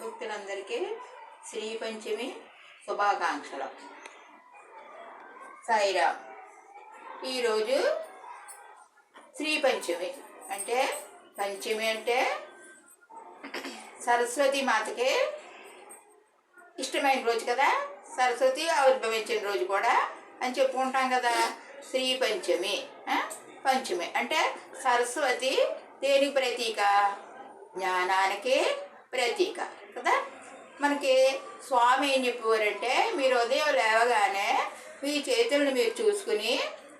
భక్తులందరికీ శ్రీ పంచమి శుభాకాంక్షలు. సాయిరామ్ ఈరోజు శ్రీ పంచమి. అంటే పంచమి అంటే సరస్వతి మాతకి ఇష్టమైన రోజు కదా? సరస్వతి ఆవిర్భవించిన రోజు కూడా అని చెప్పుకుంటాం కదా. శ్రీ పంచమి పంచమి అంటే సరస్వతి దేనికి ప్రతీక? జ్ఞానానికి ప్రతీక కదా? మనకి స్వామి ఏం చెప్పేవారంటే మీరు ఉదయం లేవగానే మీ చేతులను మీరు చూసుకుని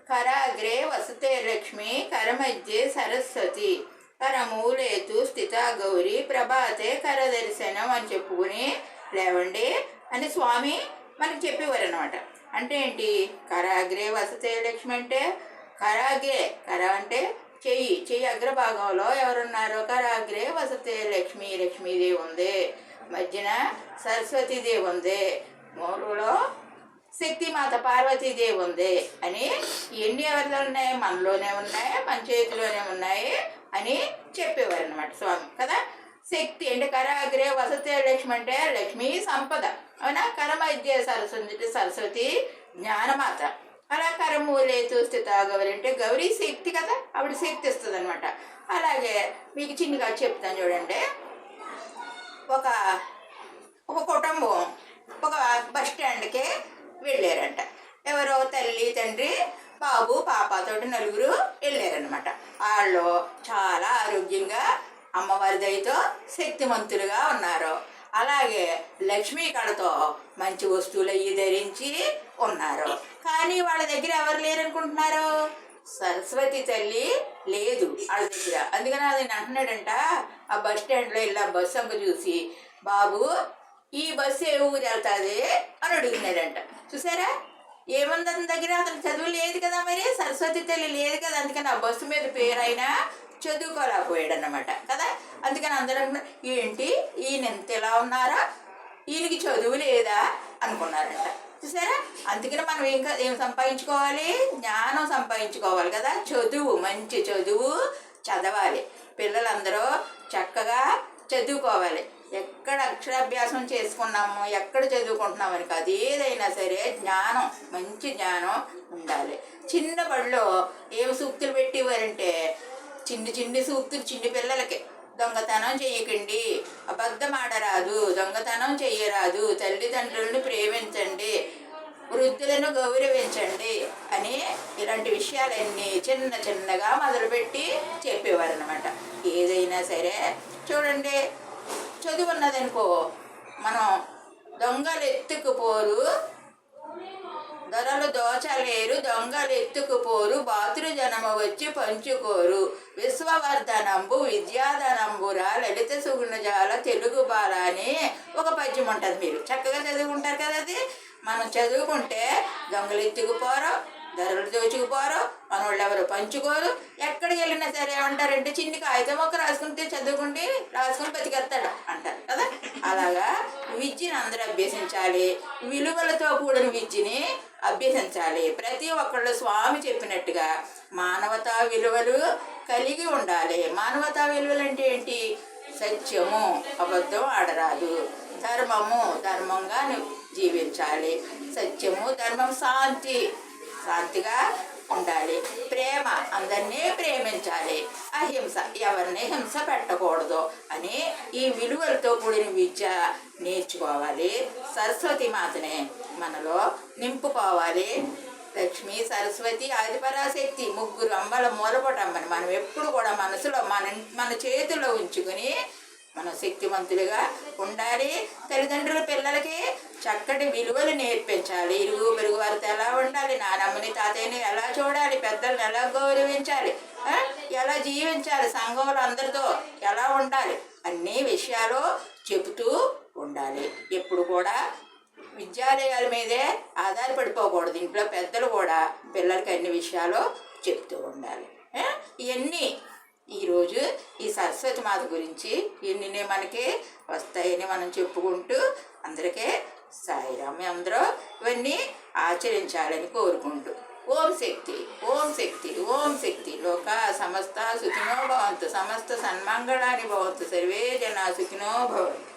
కరాగ్రే వసతే లక్ష్మి కరమధ్యే సరస్వతి కరమూలేతు స్థిత గౌరి ప్రభాతే కరదర్శనం అని చెప్పుకుని లేవండి అని స్వామి మనకి చెప్పేవారు అనమాట అంటే ఏంటి? కరాగ్రే వసతే లక్ష్మి అంటే కరాగ్రే కర అంటే చెయ్యి చెయ్యి అగ్రభాగంలో ఎవరున్నారు కరాగ్రే వసతే లక్ష్మి లక్ష్మీదేవి ఉంది. మధ్యన సరస్వతీదేవి ఉంది. మూలలో శక్తిమాత పార్వతీదేవి ఉంది అని ఎన్ని ఎవరిలో ఉన్నాయి మనలోనే ఉన్నాయి మన చేతిలోనే ఉన్నాయి అని చెప్పేవారు అనమాట స్వామి. కదా? శక్తి అంటే కరాగ్రే వసతే లక్ష్మి అంటే లక్ష్మీ సంపద. అవునా? కరమధ్య సరస్వతి సరస్వతి జ్ఞానమాత. అలా కరమూలేతు చూస్తే గౌరి అంటే గౌరీ శక్తి కదా ఆవిడ శక్తి ఇస్తుంది అనమాట అలాగే మీకు చిన్నగా చెప్తాను చూడండి. ఒక ఒక కుటుంబం ఒక బస్ స్టాండ్కి వెళ్ళారంట. ఎవరో తల్లి తండ్రి బాబు పాపతోటి నలుగురు వెళ్ళారనమాట వాళ్ళు చాలా ఆరోగ్యంగా అమ్మవారి దయతో శక్తిమంతులుగా ఉన్నారు. అలాగే లక్ష్మీ కళతో మంచి వస్తువులు అయ్యి ధరించి ఉన్నారు. కానీ వాళ్ళ దగ్గర ఎవరు లేరనుకుంటున్నారు? సరస్వతి తల్లి లేదు వాళ్ళ దగ్గర. అందుకని అది అంటున్నాడంట ఆ బస్ స్టాండ్లో ఇలా బస్సు అంక చూసి బాబు ఈ బస్సు ఏ ఊరు వెళ్తుంది? అని అడుగుతున్నాడంట. చూసారా? ఏముంది అతని దగ్గర? అతను చదువు లేదు కదా మరి. సరస్వతి తల్లి లేదు కదా. అందుకని ఆ బస్సు మీద పేరైనా చదువుకోలేకపోయాడు అనమాట కదా? అందుకని అందరూ ఏంటి? ఈయన ఎంత ఇలా ఉన్నారా? ఈయనకి చదువు లేదా? అనుకున్నారంట. చూసారా? అందుకని మనం ఏం ఏం సంపాదించుకోవాలి? జ్ఞానం సంపాదించుకోవాలి కదా? చదువు మంచి చదువు చదవాలి. పిల్లలందరూ చక్కగా చదువుకోవాలి. ఎక్కడ అక్షరాభ్యాసం చేసుకున్నాము ఎక్కడ చదువుకుంటున్నామని కాదు ఏదైనా సరే జ్ఞానం మంచి జ్ఞానం ఉండాలి. చిన్న బడిలో ఏం సూక్తులు పెట్టేవారంటే చిన్ని చిన్ని సూక్తులు చిన్ని పిల్లలకి. దొంగతనం చేయకండి. అబద్ధమాడరాదు. దొంగతనం చేయరాదు. తల్లిదండ్రులను ప్రేమించండి. వృద్ధులను గౌరవించండి అని ఇలాంటి విషయాలన్నీ చిన్న చిన్నగా మొదలుపెట్టి చెప్పేవారు అనమాట ఏదైనా సరే చూడండి. చదువు ఉన్నదనుకో మనం దొంగలు ఎత్తుకుపోరు దొరలు దోచలేరు దొంగలు ఎత్తుకుపోరు బాతురు జనము వచ్చి పంచుకోరు. విశ్వవర్ధనంబు విద్యాధనంబురా లలిత సుగుణజాల తెలుగు బాల అని ఒక పద్యం ఉంటుంది మీరు. చక్కగా చదువుకుంటారు కదా అది? మనం చదువుకుంటే దొంగలు ఎత్తుకుపోరు ధరలు దోచుకుపోరు మన వాళ్ళు ఎవరు పంచుకోరు. ఎక్కడికి వెళ్ళినా సరే ఏమంటారంటే చిన్ని కాగితం ఒక రాసుకుంటే చదువుకుంటే రాసుకుని బతికేస్తాడు అంటారు కదా? అలాగా విద్యను అందరూ అభ్యసించాలి. విలువలతో కూడిన విద్యని అభ్యసించాలి. ప్రతి ఒక్కళ్ళు స్వామి చెప్పినట్టుగా మానవతా విలువలు కలిగి ఉండాలి. మానవతా విలువలు అంటే ఏంటి? సత్యము అబద్ధం ఆడరాదు. ధర్మము ధర్మంగా జీవించాలి. సత్యము ధర్మం శాంతి శాంతిగా ఉండాలి. ప్రేమ అందరినీ ప్రేమించాలి. అహింస ఎవరిని హింస పెట్టకూడదు అని ఈ విలువలతో కూడిన విద్య నేర్చుకోవాలి. సరస్వతి మాతనే. మనలో నింపుకోవాలి. లక్ష్మి సరస్వతి ఆదిపరాశక్తి ముగ్గురు అమ్మల మూలపటమ్మని మనం ఎప్పుడు కూడా మనసులో మన మన చేతిలో ఉంచుకుని మనం శక్తివంతులుగా ఉండాలి. తల్లిదండ్రుల పిల్లలకి చక్కటి విలువలు నేర్పించాలి. ఇరుగు పెరుగు వారితో ఎలా ఉండాలి? నానమ్మని తాతయ్యని ఎలా చూడాలి? పెద్దల్ని ఎలా గౌరవించాలి? ఎలా జీవించాలి? సంఘంలో అందరితో ఎలా ఉండాలి? అన్ని విషయాలు చెబుతూ ఉండాలి. ఎప్పుడు కూడా విద్యాలయాల మీదే ఆధారపడిపోకూడదు. ఇంట్లో పెద్దలు కూడా పిల్లలకి అన్ని విషయాలు చెప్తూ ఉండాలి. ఇవన్నీ ఈరోజు ఈ సరస్వతి మాత గురించి ఇన్ని మనకి వస్తాయని మనం చెప్పుకుంటూ అందరికీ సాయిరామ్ అందరూ ఇవన్నీ ఆచరించాలని కోరుకుంటూ. ఓం శక్తి ఓం శక్తి ఓం శక్తి. లోక సమస్త సుఖినో భవంతు. సమస్త సన్మంగళాని భవంతు. సర్వే జనా సుఖినో భవంతు.